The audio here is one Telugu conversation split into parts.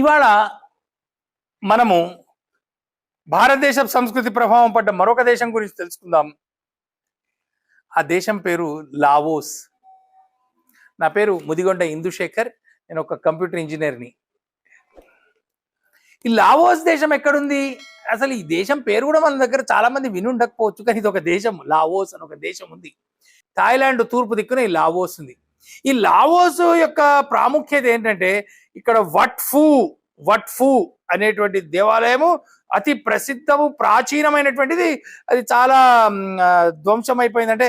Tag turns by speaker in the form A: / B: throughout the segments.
A: ఇవాళ మనము భారతదేశ సంస్కృతి ప్రభావం పడ్డ మరొక దేశం గురించి తెలుసుకుందాం. ఆ దేశం పేరు లావోస్. నా పేరు ముదిగొండ ఇందుశేఖర్ నేను ఒక కంప్యూటర్ ఇంజనీర్ని. ఈ లావోస్ దేశం ఎక్కడుంది? అసలు ఈ దేశం పేరు కూడా మన దగ్గర చాలా మంది విని ఉండకపోవచ్చు కానీ ఇది ఒక దేశం లావోస్ అని ఒక దేశం ఉంది. థాయిలాండ్ తూర్పు దిక్కున ఈ లావోస్ ఉంది. ఈ లావోస్ యొక్క ప్రాముఖ్యత ఏంటంటే ఇక్కడ వట్ఫు వట్ఫు అనేటువంటి దేవాలయము అతి ప్రసిద్ధము ప్రాచీనమైనటువంటిది. అది చాలా ధ్వంసమైపోయిందంటే ధ్వంసం అయిపోయిందంటే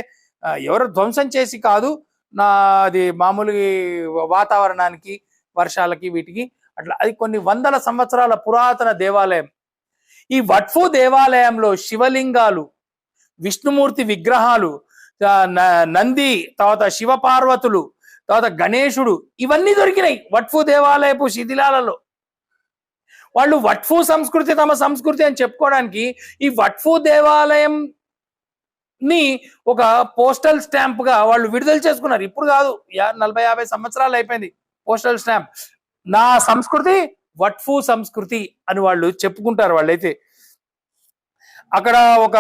A: ఎవరు ధ్వంసం చేసి కాదు నా అది మామూలు వాతావరణానికి వర్షాలకి వీటికి అట్లా. అది కొన్ని వందల సంవత్సరాల పురాతన దేవాలయం. ఈ వట్ఫు దేవాలయంలో శివలింగాలు విష్ణుమూర్తి విగ్రహాలు నంది తర్వాత శివపార్వతులు తర్వాత గణేశుడు ఇవన్నీ దొరికినాయి వట్ఫు దేవాలయపు శిథిలాలలో. వాళ్ళు వట్ఫు సంస్కృతి తమ సంస్కృతి అని చెప్పుకోవడానికి ఈ వట్ఫు దేవాలయం ని ఒక పోస్టల్ స్టాంప్గా వాళ్ళు విడుదల చేసుకున్నారు. ఇప్పుడు కాదు యా- నలభై యాభై సంవత్సరాలు అయిపోయింది పోస్టల్ స్టాంప్. నా సంస్కృతి వట్ఫు సంస్కృతి అని వాళ్ళు చెప్పుకుంటారు వాళ్ళైతే. అక్కడ ఒక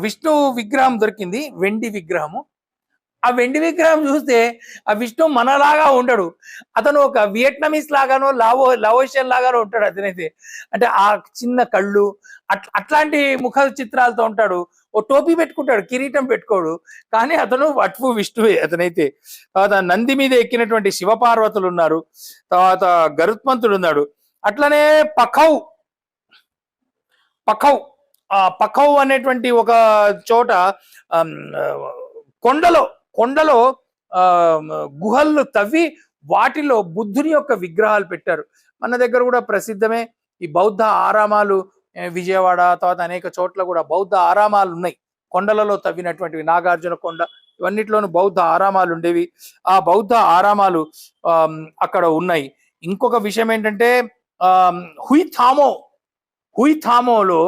A: విష్ణు విగ్రహం దొరికింది వెండి విగ్రహము. ఆ వెండి విగ్రహం చూస్తే ఆ విష్ణు మనలాగా ఉండడు. అతను ఒక వియట్నమీస్ లాగానో లావో లవోషియన్ లాగానో ఉంటాడు అతనైతే. అంటే ఆ చిన్న కళ్ళు అట్ అట్లాంటి ముఖ చిత్రాలతో ఉంటాడు. ఓ టోపీ పెట్టుకుంటాడు కిరీటం పెట్టుకోడు. కానీ అతను వట్ఫు విష్ణువే అతనైతే. తర్వాత నంది మీద ఎక్కినటువంటి శివపార్వతులు ఉన్నారు. తర్వాత గరుత్మంతుడు ఉన్నాడు. అట్లనే పఖౌ పఖౌ ఆ అనేటువంటి ఒక చోట కొండలో కొండలో ఆ గుహల్లో తవ్వి వాటిలో బుద్ధుని యొక్క విగ్రహాలు పెట్టారు. మన దగ్గర కూడా ప్రసిద్ధమే ఈ బౌద్ధ ఆరామాలు. విజయవాడ తర్వాత అనేక చోట్ల కూడా బౌద్ధ ఆరామాలు ఉన్నాయి. కొండలలో తవ్వినటువంటివి నాగార్జున కొండ ఇవన్నిట్లోనూ బౌద్ధ ఆరామాలు ఉండేవి. ఆ బౌద్ధ ఆరామాలు అక్కడ ఉన్నాయి. ఇంకొక విషయం ఏంటంటే ఆమ్, హుయిథామో హుయిథామోలో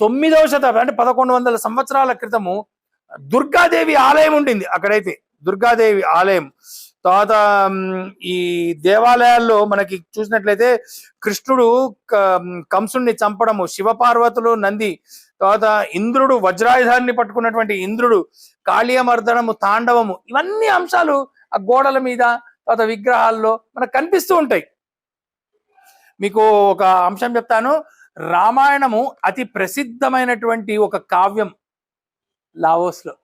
A: తొమ్మిదవ శతాబ్దం అంటే పదకొండు వందల సంవత్సరాల క్రితము దుర్గాదేవి ఆలయం ఉండింది అక్కడైతే. దుర్గాదేవి ఆలయం. తర్వాత ఈ దేవాలయాల్లో మనకి చూసినట్లయితే కృష్ణుడు క- కంసుణ్ణి చంపడము శివపార్వతులు నంది తర్వాత ఇంద్రుడు వజ్రాయుధాన్ని పట్టుకున్నటువంటి ఇంద్రుడు కాళీయమర్దనము తాండవము ఇవన్నీ అంశాలు ఆ గోడల మీద తర్వాత విగ్రహాల్లో మనకు కనిపిస్తూ ఉంటాయి. మీకు ఒక అంశం చెప్తాను. రామాయణము అతి ప్రసిద్ధమైనటువంటి ఒక కావ్యం లావోస్లో.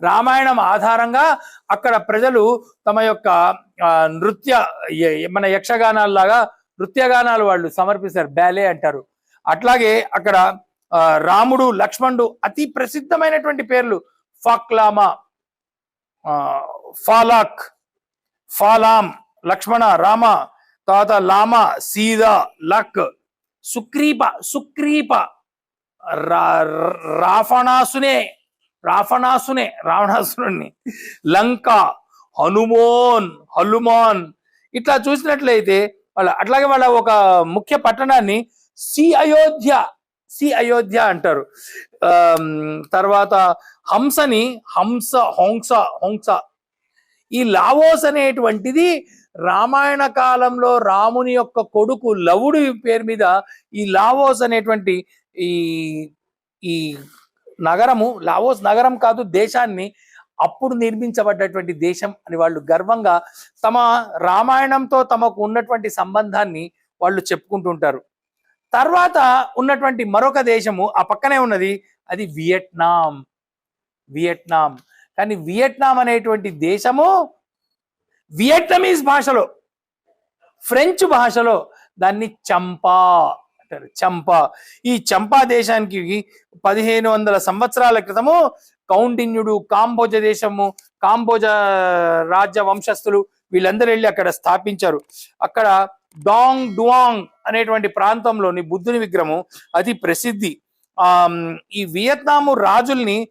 A: రామాయణం ఆధారంగా అక్కడ ప్రజలు తమ యొక్క నృత్య మన యక్షగానాల్లాగా నృత్యగానాలు వాళ్ళు సమర్పిస్తారు బ్యాలే అంటారు. అట్లాగే అక్కడ రాముడు లక్ష్మణుడు అతి ప్రసిద్ధమైనటువంటి పేర్లు ఫాక్లామా ఫాలాక్ ఫాలాం లక్ష్మణ రామ తర్వాత లామ సీదా లక్ సుక్రీప సుక్రీప. రా- రాఫణాసునే రాఫణాసునే రావణాసురుణ్ణి. లంక హనుమోన్ హనుమాన్. ఇట్లా చూసినట్లయితే వాళ్ళ అట్లాగే వాళ్ళ ఒక ముఖ్య పట్టణాన్ని సి అయోధ్య సి అయోధ్య అంటారు. తర్వాత హంసని హంస హోంస హోంస. ఈ లావోస్ అనేటువంటిది రామాయణ కాలంలో రాముని యొక్క కొడుకు లవుడి పేరు మీద ఈ లావోస్ అనేటువంటి ఈ ఈ నగరము లావోస్ నగరం కాదు దేశాన్ని అప్పుడు నిర్మించబడ్డటువంటి దేశం అని వాళ్ళు గర్వంగా తమ రామాయణంతో తమకు ఉన్నటువంటి సంబంధాన్ని వాళ్ళు చెప్పుకుంటుంటారు. తర్వాత ఉన్నటువంటి మరొక దేశము ఆ పక్కనే ఉన్నది అది వియట్నాం. వియట్నాం. కానీ వియట్నాం అనేటువంటి దేశము వియట్నమీస్ భాషలో ఫ్రెంచ్ భాషలో దాన్ని చంపా అంటారు. చంపా. ఈ చంపా దేశానికి పదిహేను వందల సంవత్సరాల క్రితము కౌండిన్యుడు కాంబోజ దేశము కాంబోజ రాజ్య వంశస్థులు వీళ్ళందరూ వెళ్ళి అక్కడ స్థాపించారు. అక్కడ డాంగ్ డువాంగ్ అనేటువంటి ప్రాంతంలోని బుద్ధుని విగ్రహము అతి ప్రసిద్ధి. ఆ ఈ వియత్నాము రాజుల్ని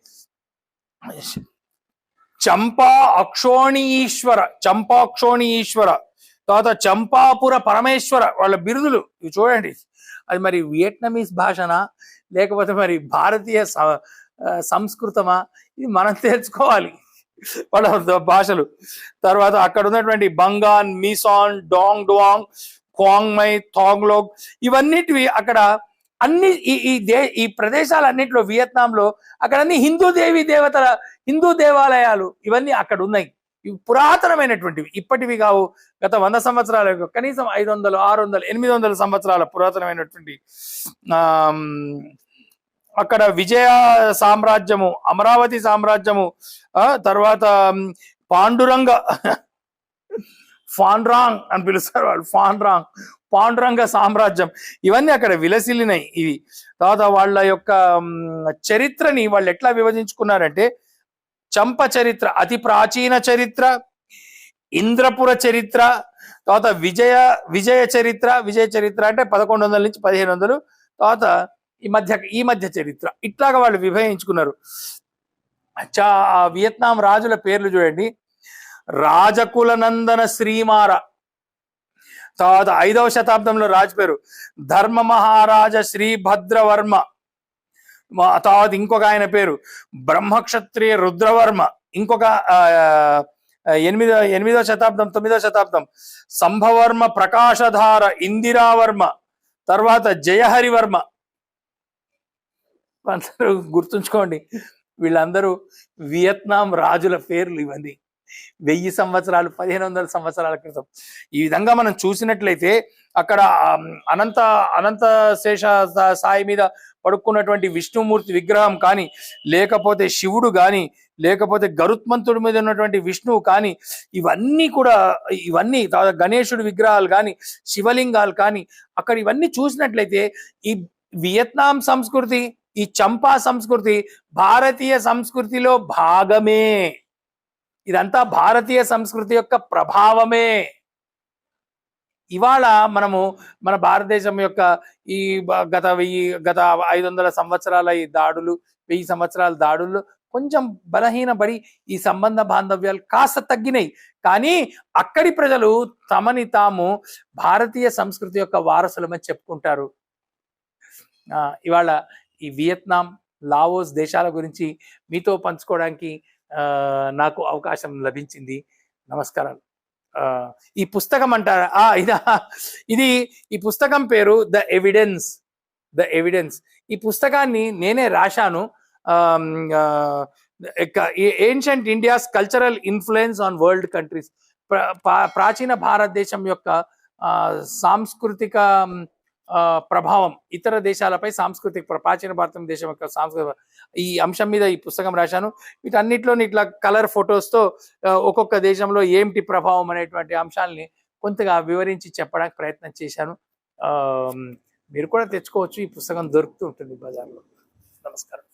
A: చంపా అక్షోణి ఈశ్వర చంపాక్షోణి ఈశ్వర తర్వాత చంపాపుర పరమేశ్వర వాళ్ళ బిరుదులు ఇవి చూడండి. అది మరి వియట్నమీస్ భాషనా? లేకపోతే మరి భారతీయ స- సంస్కృతమా? ఇది మనం తెలుసుకోవాలి. వాళ్ళ భాషలు. తర్వాత అక్కడ ఉన్నటువంటి బంగాన్ మీసాన్ డాంగ్ డువాంగ్ క్వాంగ్మై థాంగ్లోగ్ ఇవన్నిటివి అక్కడ అన్ని ఈ ఈ దే ఈ ప్రదేశాలన్నింటిలో వియత్నాంలో అక్కడ అన్ని హిందూ దేవి దేవతల హిందూ దేవాలయాలు ఇవన్నీ అక్కడ ఉన్నాయి. ఇవి పురాతనమైనటువంటివి. ఇప్పటివి కావు గత వంద సంవత్సరాల కనీసం ఐదు వందలు ఆరు వందలు ఎనిమిది వందల సంవత్సరాల పురాతనమైనటువంటి అక్కడ విజయ సామ్రాజ్యము అమరావతి సామ్రాజ్యము తర్వాత పాండురంగ ఫాండ్రాంగ్ అని పిలుస్తారు వాళ్ళు. ఫాండ్రాంగ్ పాండురంగ సామ్రాజ్యం. ఇవన్నీ అక్కడ విలసిల్లినాయి ఇవి. తర్వాత వాళ్ళ యొక్క చరిత్రని వాళ్ళు ఎట్లా విభజించుకున్నారంటే చంప చరిత్ర అతి ప్రాచీన చరిత్ర ఇంద్రపుర చరిత్ర తర్వాత విజయ విజయ చరిత్ర విజయ చరిత్ర అంటే పదకొండు వందల నుంచి పదిహేను వందలు తర్వాత ఈ మధ్య ఈ మధ్య చరిత్ర. ఇట్లాగా వాళ్ళు విభజించుకున్నారు. చా ఆ వియత్నాం రాజుల పేర్లు చూడండి. రాజకుల నందన శ్రీమార. తర్వాత ఐదవ శతాబ్దంలో రాజు పేరు ధర్మ మహారాజ శ్రీభద్రవర్మ తర్వాత ఇంకొక ఆయన పేరు బ్రహ్మక్షత్రియ రుద్రవర్మ. ఇంకొక ఎనిమిదో ఎనిమిదో శతాబ్దం తొమ్మిదో శతాబ్దం సంభవర్మ ప్రకాశధార ఇందిరావర్మ. తర్వాత జయహరివర్మ. అందరూ గుర్తుంచుకోండి వీళ్ళందరూ వియత్నాం రాజుల పేర్లు ఇవన్నీ. వెయ్యి సంవత్సరాలు పదిహేను వందల సంవత్సరాల క్రితం. ఈ విధంగా మనం చూసినట్లయితే అక్కడ అనంత అనంత శేష సాయి మీద పడుకున్నటువంటి విష్ణుమూర్తి విగ్రహం కానీ లేకపోతే శివుడు కానీ లేకపోతే గరుత్మంతుడి మీద ఉన్నటువంటి విష్ణువు కానీ ఇవన్నీ కూడా ఇవన్నీ తర్వాత గణేశుడి విగ్రహాలు కానీ శివలింగాలు కానీ అక్కడ ఇవన్నీ చూసినట్లయితే ఈ వియత్నాం సంస్కృతి ఈ చంపా సంస్కృతి భారతీయ సంస్కృతిలో భాగమే. ఇదంతా భారతీయ సంస్కృతి యొక్క ప్రభావమే. ఇవాళ మనము మన భారతదేశం యొక్క ఈ గత వెయ్యి గత ఐదు వందల సంవత్సరాల ఈ దాడులు వెయ్యి సంవత్సరాల దాడుల్లో కొంచెం బలహీనపడి ఈ సంబంధ బాంధవ్యాలు కాస్త తగ్గినాయి. కానీ అక్కడి ప్రజలు తమని తాము భారతీయ సంస్కృతి యొక్క వారసులమని చెప్పుకుంటారు. ఇవాళ ఈ వియత్నాం లావోస్ దేశాల గురించి మీతో పంచుకోవడానికి నాకు అవకాశం లభించింది. నమస్కారాలు. ఈ పుస్తకం అంటారా? ఇదా. ఇది ఈ పుస్తకం పేరు ద ఎవిడెన్స్ ద ఎవిడెన్స్ ఈ పుస్తకాన్ని నేనే రాశాను. Ancient India's cultural influence on world countries ప్రాచీన భారతదేశం యొక్క సాంస్కృతిక ప్రభావం ఇతర దేశాలపై సాంస్కృతిక ప్రాచీన భారతదేశం యొక్క సాంస్కృతిక ఈ అంశం మీద ఈ పుస్తకం రాశాను. వీటన్నిటిలోని ఇట్లా కలర్ ఫొటోస్తో ఒక్కొక్క దేశంలో ఏమిటి ప్రభావం అనేటువంటి అంశాలని కొంతగా వివరించి చెప్పడానికి ప్రయత్నం చేశాను. మీరు కూడా తెచ్చుకోవచ్చు. ఈ పుస్తకం దొరుకుతూ ఉంటుంది బజార్లో. నమస్కారం.